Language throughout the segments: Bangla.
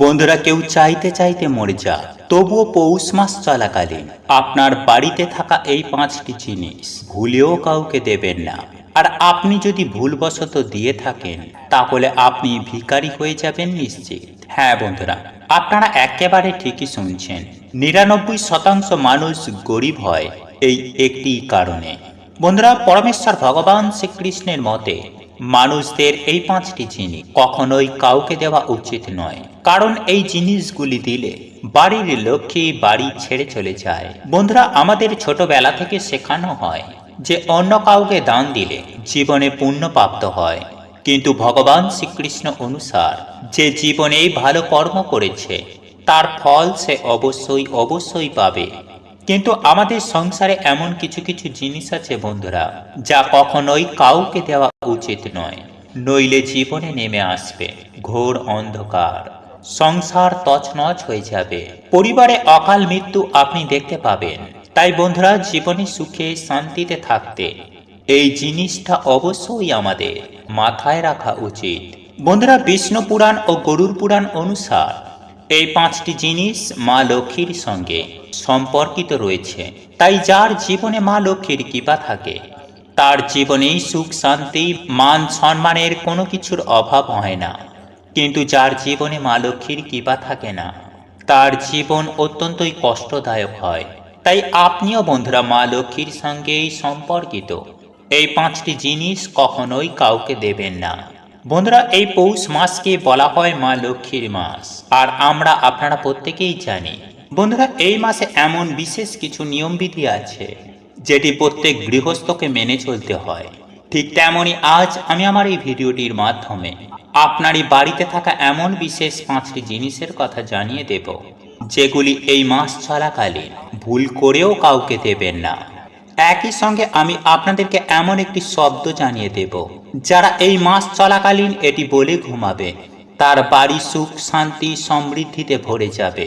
বন্ধুরা, কেউ চাইতে চাইতে মরে যা তবুও পৌষ মাস চলাকালীন। আপনার বাড়িতে থাকা এই পাঁচটি জিনিস ভুলেও কাউকে দেবেন না। আর আপনি যদি ভুলবশত দিয়ে থাকেন, তাহলে আপনি ভিখারি হয়ে যাবেন নিশ্চিত। হ্যাঁ বন্ধুরা, আপনারা একেবারে ঠিকই শুনছেন। নিরানব্বই শতাংশ মানুষ গরিব হয় এই একটি কারণে। বন্ধুরা, পরমেশ্বর ভগবান শ্রীকৃষ্ণের মতে মানুষদের এই পাঁচটি জিনিস কখনোই কাউকে দেওয়া উচিত নয়। কারণ এই জিনিসগুলি দিলে বাড়ির লক্ষ্মী বাড়ি ছেড়ে চলে যায়। বন্ধুরা, আমাদের ছোটবেলা থেকে শেখানো হয় যে অন্য কাউকে দান দিলে জীবনে পুণ্য প্রাপ্ত হয়। কিন্তু ভগবান শ্রীকৃষ্ণ অনুসার যে জীবনে ভালো কর্ম করেছে, তার ফল সে অবশ্যই অবশ্যই পাবে। কিন্তু আমাদের সংসারে এমন কিছু কিছু জিনিস আছে বন্ধুরা, যা কখনোই কাউকে দেওয়া উচিত নয়। নইলে জীবনে নেমে আসবে, ঘোর অন্ধকার। সংসার তছনছ হয়ে যাবে। পরিবারে অকাল মৃত্যু আপনি দেখতে পাবেন। তাই বন্ধুরা, জীবনে সুখে, শান্তিতে থাকতে এই জিনিসটা অবশ্যই আমাদের মাথায় রাখা উচিত। বন্ধুরা, বিষ্ণু পুরাণ ও গরুর পুরাণ অনুসার এই পাঁচটি জিনিস মা লক্ষ্মীর সঙ্গে সম্পর্কিত রয়েছে। তাই যার জীবনে মা লক্ষ্মীর কৃপা থাকে, তার জীবনেই সুখ, শান্তি, মান, সম্মানের কোনো কিছুর অভাব হয় না। কিন্তু যার জীবনে মা লক্ষ্মীর কৃপা থাকে না, তার জীবন অত্যন্তই কষ্টদায়ক হয়। তাই আপনিও বন্ধুরা মা লক্ষ্মীর সঙ্গেই সম্পর্কিত। এই পাঁচটি জিনিস কখনোই কাউকে দেবেন না। বন্ধুরা, এই পৌষ মাসকে বলা হয় মা লক্ষ্মীর মাস। আর আমরা, আপনারা প্রত্যেকেই জানি বন্ধুরা, এই মাসে এমন বিশেষ কিছু নিয়মবিধি আছে, যেটি প্রত্যেক গৃহস্থকে মেনে চলতে হয়। ঠিক তেমনই আজ আমি আমার এই ভিডিওটির মাধ্যমে আপনারই বাড়িতে থাকা এমন বিশেষ পাঁচটি জিনিসের কথা জানিয়ে দেব, যেগুলি এই মাস চলাকালীন ভুল করেও কাউকে দেবেন না। একই সঙ্গে আমি আপনাদেরকে এমন একটি শব্দ জানিয়ে দেব, যারা এই মাস চলাকালীন এটি বলে ঘুমাবে, তার বাড়ি সুখ, শান্তি, সমৃদ্ধিতে ভরে যাবে।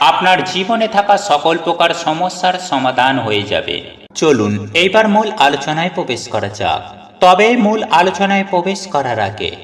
আপনার জীবনে থাকা সকল প্রকার সমস্যার সমাধান হয়ে যাবে। চলুন, এইবার মূল আলোচনায় প্রবেশ করা যাক। তবে মূল আলোচনায় প্রবেশ করার আগে,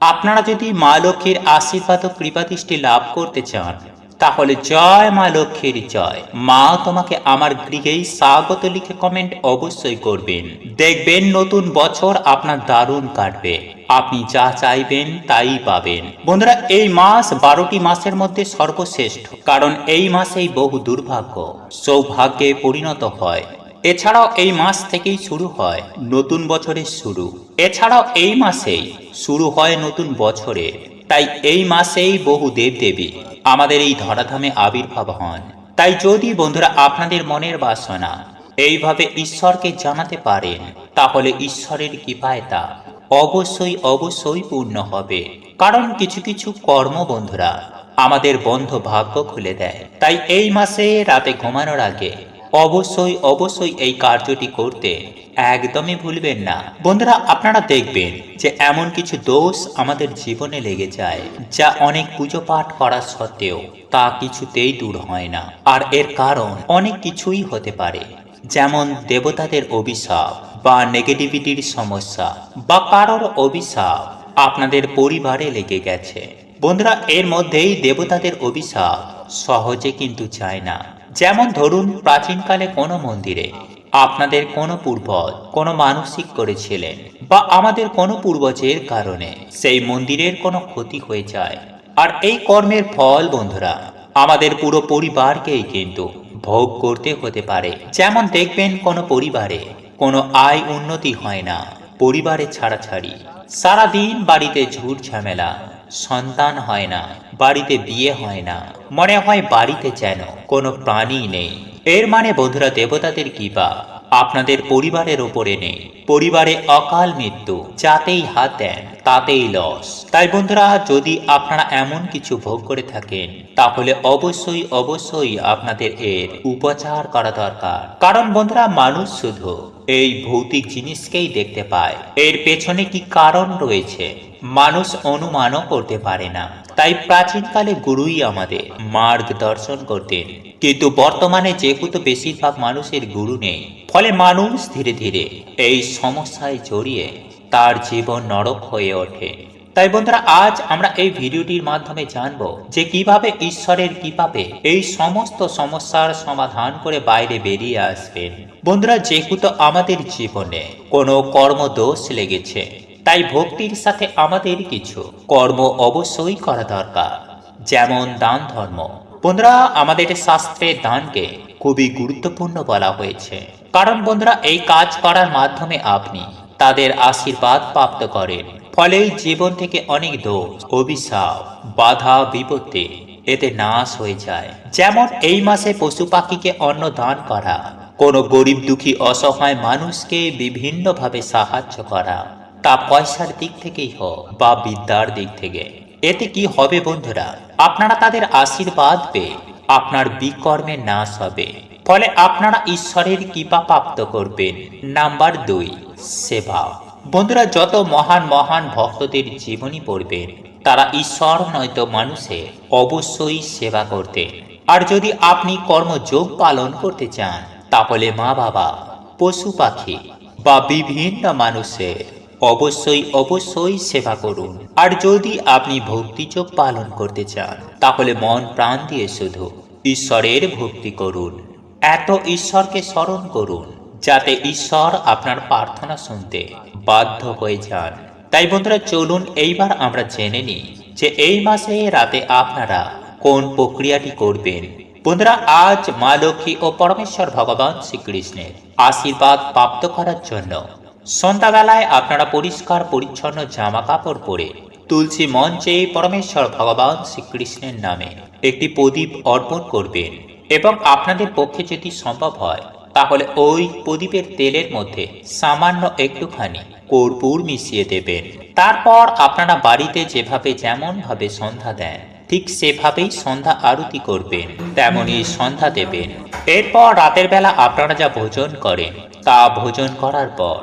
আপনারা যদি মা লক্ষ্মীর আশীর্বাদ ও কৃপাদৃষ্টি লাভ করতে চান তাহলে জয় মা লক্ষ্মীর জয়। মা তোমাকে আমার গৃহেই স্বাগত লিখে কমেন্ট অবশ্যই করবেন। দেখবেন নতুন বছর আপনার দারুণ কাটবে। আপনি যা চাইবেন তাই পাবেন। বন্ধুরা, এই মাস বারোটি মাসের মধ্যে সর্বশ্রেষ্ঠ, কারণ এই মাসেই বহু দুর্ভাগ্য, সৌভাগ্যে পরিণত হয়। এছাড়াও এই মাস থেকেই শুরু হয় নতুন বছরের শুরু। এছাড়াও এই মাসেই শুরু হয় নতুন বছরে। তাই এই মাসেই বহু দেবদেবী আমাদের এই ধরাধামে আবির্ভাব হন। তাই যদি বন্ধুরা আপনাদের মনের বাসনা এইভাবে ঈশ্বরকে জানাতে পারেন, তাহলে ঈশ্বরের কৃপায় তা অবশ্যই অবশ্যই পূর্ণ হবে। কারণ কিছু কিছু কর্ম বন্ধুরা আমাদের বন্ধ ভাগ্য খুলে দেয়। তাই এই মাসে রাতে ঘুমানোর আগে অবশ্যই অবশ্যই এই কার্যটি করতে একদমই ভুলবেন না। বন্ধুরা, আপনারা দেখবেন যে এমন কিছু দোষ আমাদের জীবনে লেগে যায় যা অনেক পুজো পাঠ করা সত্ত্বেও তা কিছুতেই দূর হয় না। আর এর কারণ অনেক কিছুই হতে পারে। যেমন দেবতাদের অভিশাপ বা নেগেটিভিটির সমস্যা বা কারোর অভিশাপ আপনাদের পরিবারে লেগে গেছে। বন্ধুরা, এর মধ্যেই দেবতাদের অভিশাপ সহজে কিন্তু যায় না। যেমন ধরুন প্রাচীনকালে কোনো মন্দিরে আপনাদের কোনো পূর্বজ, কোনো মানসিক করেছিলেন বা আমাদের কোনো পূর্বজের কারণে সেই মন্দিরের কোনো ক্ষতি হয়ে যায়। আর এই কর্মের ফল, বন্ধুরা, আমাদের পুরো পরিবারকেই কিন্তু ভোগ করতে হতে পারে। যেমন দেখবেন কোনো পরিবারে কোনো আয় উন্নতি হয় না, পরিবারে ছাড়াছাড়ি। সারাদিন বাড়িতে ঝুট ঝামেলা, সন্তান হয় না, বাড়িতে বিয়ে হয় না মনে হয় বাড়িতে যেন কোনো প্রাণী নেই। এর মানে বন্ধুরা, দেবতাদের কিবা আপনাদের পরিবারের ওপরে নেই। পরিবারে অকাল মৃত্যু, যাতেই হাত দেন, তাতেই লস। তাই বন্ধুরা, যদি আপনারা এমন কিছু ভোগ করে থাকেন, তাহলে অবশ্যই অবশ্যই আপনাদের এর উপচার করা দরকার। কারণ বন্ধুরা, মানুষ শুধু এই ভৌতিক জিনিসকেই দেখতে পায়। এর পেছনে কি কারণ রয়েছে? মানুষ অনুমানও করতে পারে না। তাই প্রাচীনকালে গুরুই আমাদের মার্গদর্শন করতেন। কিন্তু বর্তমানে যেহেতু বেশিরভাগ মানুষের গুরু নেই, ফলে মানুষ ধীরে ধীরে এই সমস্যায় জড়িয়ে তার জীবন নরক হয়ে ওঠে। তাই বন্ধুরা, আজ আমরা এই ভিডিওটির মাধ্যমে জানব যে কীভাবে ঈশ্বরের কীভাবে এই সমস্ত সমস্যার সমাধান করে বাইরে বেরিয়ে আসবেন। বন্ধুরা, যেহেতু আমাদের জীবনে কোনো কর্মদোষ লেগেছে তাই ভক্তির সাথে আমাদের কিছু কর্ম অবশ্যই করা দরকার। যেমন দান ধর্ম। বন্ধুরা, আমাদের শাস্ত্রে দানকে খুবই গুরুত্বপূর্ণ বলা হয়েছে। কারণ বন্ধুরা, এই কাজ করার মাধ্যমে আপনি তাদের আশীর্বাদ প্রাপ্ত করেন। ফলে জীবন থেকে অনেক দোষ, অভিশাপ, বাধা, বিপত্তি এতে নাশ হয়ে যায়। যেমন এই মাসে পশু পাখিকে অন্ন দান করা, কোনো গরিব দুঃখী অসহায় মানুষকে বিভিন্নভাবে সাহায্য করা। তা পয়সার দিক থেকেই হোক বা বিদ্যার দিক থেকে। এতে কি হবে বন্ধুরা? আপনারা তাদের আশীর্বাদ পেয়ে আপনার বিকর্মে নাশ হবে। ফলে আপনারা ঈশ্বরের কৃপা প্রাপ্ত করবেন। নাম্বার দুই, সেবা। বন্ধুরা, যত মহান মহান ভক্তদের জীবনী পড়বেন, তারা ঈশ্বর নয়তো মানুষের অবশ্যই সেবা করতেন। আর যদি আপনি কর্মযোগ পালন করতে চান, তাহলে মা বাবা পশু পাখি বা বিভিন্ন মানুষের অবশ্যই অবশ্যই সেবা করুন। আর যদি আপনি ভক্তিযোগ পালন করতে চান, তাহলে মন প্রাণ দিয়ে শুধু ঈশ্বরের ভক্তি করুন। এত ঈশ্বরকে স্মরণ করুন, যাতে ঈশ্বর আপনার প্রার্থনা শুনতে বাধ্য হয়ে যান। তাই বন্ধুরা, চলুন এইবার আমরা জেনে নিই যে এই মাসে রাতে আপনারা কোন প্রক্রিয়াটি করবেন। বন্ধুরা, আজ মা লক্ষ্মী ও পরমেশ্বর ভগবান শ্রীকৃষ্ণের আশীর্বাদ প্রাপ্ত করার জন্য সন্ধ্যাবেলায় আপনারা পরিষ্কার পরিচ্ছন্ন জামা কাপড় পরে তুলসী মঞ্চে পরমেশ্বর ভগবান শ্রীকৃষ্ণের নামে একটি প্রদীপ অর্পণ করবেন এবং আপনাদের পক্ষে যদি সম্ভব হয়, তাহলে ওই প্রদীপের তেলের মধ্যে সামান্য একটুখানি কর্পূর মিশিয়ে দেবেন। তারপর আপনারা বাড়িতে যেভাবে যেমন ভাবে সন্ধ্যা দেন, ঠিক সেভাবেই সন্ধ্যা আরতি করবেন তেমনই সন্ধ্যা দেবেন। এরপর রাতের বেলা আপনারা যা ভোজন করেন, তা ভোজন করার পর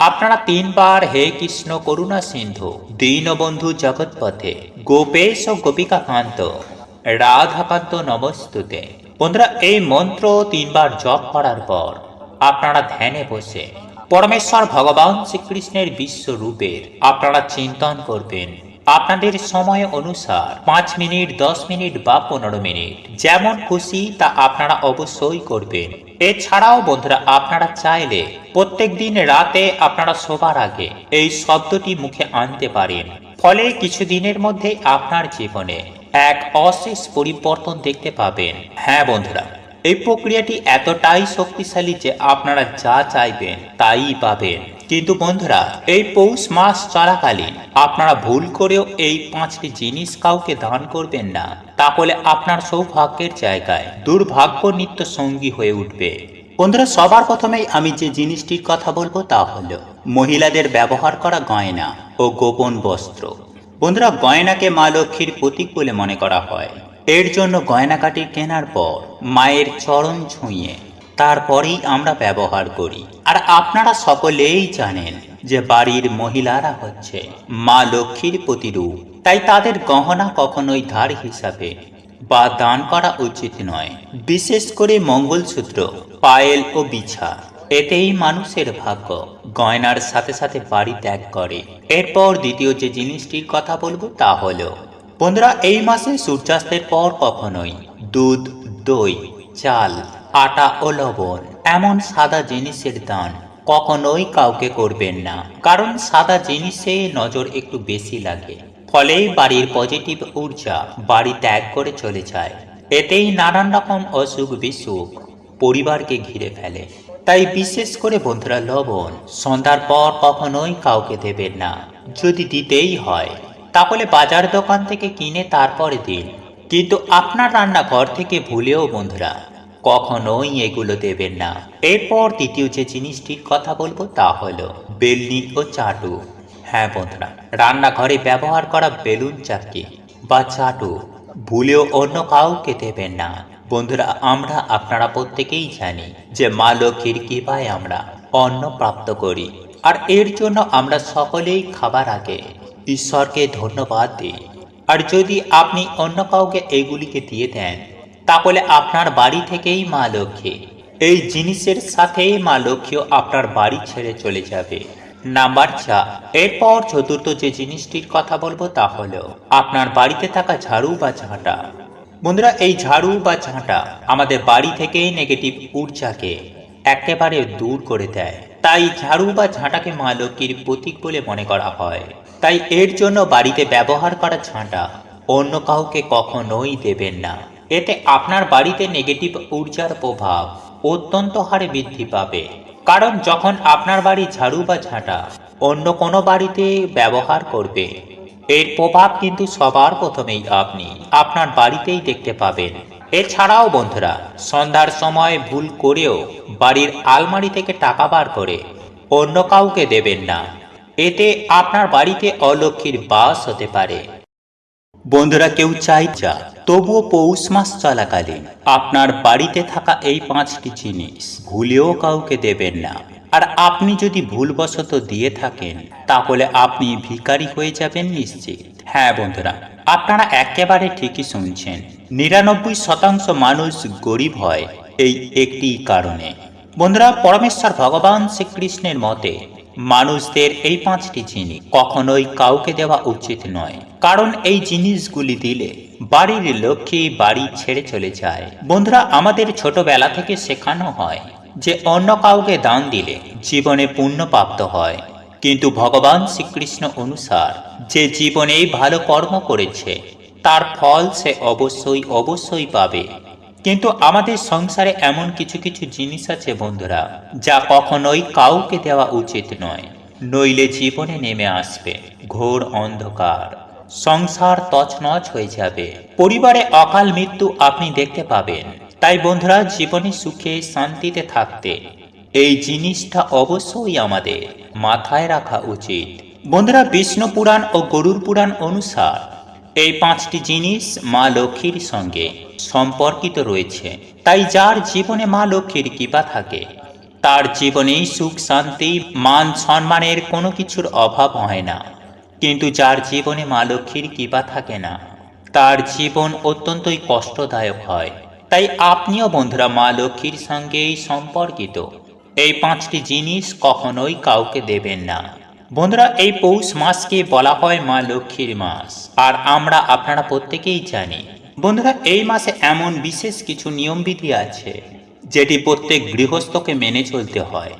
আপনারা তিনবার হে কৃষ্ণ করুণা সিন্ধু, দীনবন্ধু জগৎপথে, গোপেশ ও গোপিকা কান্ত রাধাকান্ত নমস্তুতে। বন্ধুরা, এই মন্ত্র তিনবার জপ করার পর আপনারা ধ্যানে বসে পরমেশ্বর ভগবান শ্রীকৃষ্ণের বিশ্বরূপের আপনারা চিন্তন করবেন। আপনাদের সময় অনুসার পাঁচ মিনিট, দশ মিনিট বা পনেরো মিনিট, যেমন খুশি তা আপনারা অবশ্যই করবেন। এছাড়াও বন্ধুরা, আপনারা চাইলে প্রত্যেক দিন রাতে আপনারা শোবার আগে এই শব্দটি মুখে আনতে পারেন। ফলে কিছুদিনের মধ্যে আপনার জীবনে এক অশেষ পরিবর্তন দেখতে পাবেন। হ্যাঁ বন্ধুরা, এই প্রক্রিয়াটি এতটাই শক্তিশালী যে আপনারা যা চাইবেন তাই পাবেন। কিন্তু বন্ধুরা, এই পৌষ মাস চলাকালীন আপনারা ভুল করেও এই পাঁচটি জিনিস কাউকে দান করবেন না। তাহলে আপনার সৌভাগ্যের জায়গায় দুর্ভাগ্য নিত্য সঙ্গী হয়ে উঠবে। বন্ধুরা, সবার প্রথমেই আমি যে জিনিসটির কথা বলব তা হলো, মহিলাদের ব্যবহার করা গয়না ও গোপন বস্ত্র। বন্ধুরা, গয়নাকে মা লক্ষ্মীর প্রতীক বলে মনে করা হয়। এর জন্য গয়নাকাটি কেনার পর মায়ের চরণ ছুঁয়ে তারপরেই আমরা ব্যবহার করি। আর আপনারা সকলেই জানেন যে বাড়ির মহিলারা হচ্ছে মা লক্ষ্মীর প্রতিরূপ। তাই তাদের গহনা কখনোই ধার হিসাবে বা দান করা উচিত নয়। বিশেষ করে মঙ্গলসূত্র, পায়েল ও বিছা, এতেই মানুষের ভাগ্য গয়নার সাথে সাথে বাড়ি ত্যাগ করে। এরপর দ্বিতীয় যে জিনিসটির কথা বলব তা হলো, বন্ধুরা, এই মাসে সূর্যাস্তের পর কখনোই দুধ, দই, চাল আটা ও লবণ, এমন সাদা জিনিসের দান কখনোই কাউকে করবেন না, কারণ সাদা জিনিসে নজর একটু বেশি লাগে। ফলে বাড়ির পজিটিভ ঊর্জা বাড়ি ত্যাগ করে চলে যায়। এতেই নানান রকম অসুখ বিসুখ পরিবারকে ঘিরে ফেলে। তাই বিশেষ করে বন্ধুরা, লবণ সন্ধ্যার পর কখনোই কাউকে দেবেন না। যদি দিতেই হয়, তাহলে বাজার দোকান থেকে কিনে তারপরে দিন। কিন্তু আপনার রান্নাঘর থেকে ভুলেও বন্ধুরা কখনোই এগুলো দেবেন না। এরপর দ্বিতীয় যে জিনিসটির কথা বলব তা হলো বেলনি ও চাটু। হ্যাঁ বন্ধুরা, রান্নাঘরে ব্যবহার করা বেলুন চাকি বা চাটু ভুলেও অন্য কাউকে দেবেন না। বন্ধুরা, আমরা আপনারা প্রত্যেকেই জানি যে মা লক্ষ্মীর কৃপায় আমরা অন্ন প্রাপ্ত করি আর এর জন্য আমরা সকলেই খাবার আগে ঈশ্বরকে ধন্যবাদ দিই। আর যদি আপনি অন্য কাউকে এইগুলিকে দিয়ে দেন তাহলে আপনার বাড়ি থেকেই মা লক্ষ্মী। এই জিনিসের সাথেই মা লক্ষ্মীও আপনার বাড়ি ছেড়ে চলে যাবে। নাম্বার চার, এরপর চতুর্থ যে জিনিসটির কথা বলব তা হলো, আপনার বাড়িতে থাকা ঝাড়ু বা ঝাঁটা। বন্ধুরা, এই ঝাড়ু বা ঝাঁটা আমাদের বাড়ি থেকেই নেগেটিভ ঊর্জাকে একেবারে দূর করে দেয়। তাই ঝাড়ু বা ঝাঁটাকে মা লক্ষ্মীর প্রতীক বলে মনে করা হয়। তাই এর জন্য বাড়িতে ব্যবহার করা ঝাঁটা অন্য কাউকে কখনোই দেবেন না। এতে আপনার বাড়িতে নেগেটিভ ঊর্জার প্রভাব অত্যন্ত হারে বৃদ্ধি পাবে। কারণ যখন আপনার বাড়ি ঝাড়ু বা ঝাঁটা অন্য কোনো বাড়িতে ব্যবহার করবে, এর প্রভাব কিন্তু সবার প্রথমেই আপনি আপনার বাড়িতেই দেখতে পাবেন। এছাড়াও বন্ধুরা, সন্ধ্যার সময় ভুল করেও বাড়ির আলমারি থেকে টাকা বার করে অন্য কাউকে দেবেন না। এতে আপনার বাড়িতে অলক্ষীর বাস হতে পারে। বন্ধুরা, কেউ চাই যা তবুও পৌষ মাস চলাকালীন। আপনার বাড়িতে থাকা এই পাঁচটি জিনিস ভুলেও কাউকে দেবেন না। আর আপনি যদি ভুলবশত দিয়ে থাকেন, তাহলে আপনি ভিখারি হয়ে যাবেন নিশ্চিত। হ্যাঁ বন্ধুরা, আপনারা একেবারে ঠিকই শুনছেন। নিরানব্বই শতাংশ মানুষ গরিব হয় এই একটি কারণে। বন্ধুরা, পরমেশ্বর ভগবান শ্রীকৃষ্ণের মতে মানুষদের এই পাঁচটি জিনিস কখনোই কাউকে দেওয়া উচিত নয়। কারণ এই জিনিসগুলি দিলে বাড়ির লক্ষ্মী বাড়ি ছেড়ে চলে যায়। বন্ধুরা, আমাদের ছোটবেলা থেকে শেখানো হয় যে অন্য কাউকে দান দিলে জীবনে পুণ্য প্রাপ্ত হয়। কিন্তু ভগবান শ্রীকৃষ্ণ অনুসার যে জীবনেই ভালো কর্ম করেছে, তার ফল সে অবশ্যই অবশ্যই পাবে। কিন্তু আমাদের সংসারে এমন কিছু কিছু জিনিস আছে বন্ধুরা, যা কখনোই কাউকে দেওয়া উচিত নয়। নইলে জীবনে নেমে আসবে, ঘোর অন্ধকার। সংসার তছনছ হয়ে যাবে। পরিবারে অকাল মৃত্যু আপনি দেখতে পাবেন। তাই বন্ধুরা, জীবনে সুখে, শান্তিতে থাকতে এই জিনিসটা অবশ্যই আমাদের মাথায় রাখা উচিত। বন্ধুরা, বিষ্ণু পুরাণ ও গরুর পুরাণ অনুসার এই পাঁচটি জিনিস মা লক্ষ্মীর সঙ্গে সম্পর্কিত রয়েছে। তাই যার জীবনে মা লক্ষ্মীর কৃপা থাকে, তার জীবনেই সুখ, শান্তি, মান, সম্মানের কোনো কিছুর অভাব হয় না। কিন্তু যার জীবনে মা লক্ষ্মীর কৃপা থাকে না, তার জীবন অত্যন্তই কষ্টদায়ক হয়। তাই আপনিও বন্ধুরা মা লক্ষ্মীর সঙ্গেই সম্পর্কিত। এই পাঁচটি জিনিস কখনোই কাউকে দেবেন না। বন্ধুরা, এই পৌষ মাসকে বলা হয় মা লক্ষ্মীর মাস, আর আমরা আপনারা প্রত্যেকেই জানি। বন্ধুরা, এই মাসে এমন বিশেষ কিছু নিয়মবিধি আছে, যেটি প্রত্যেক গৃহস্থকে মেনে চলতে হয়।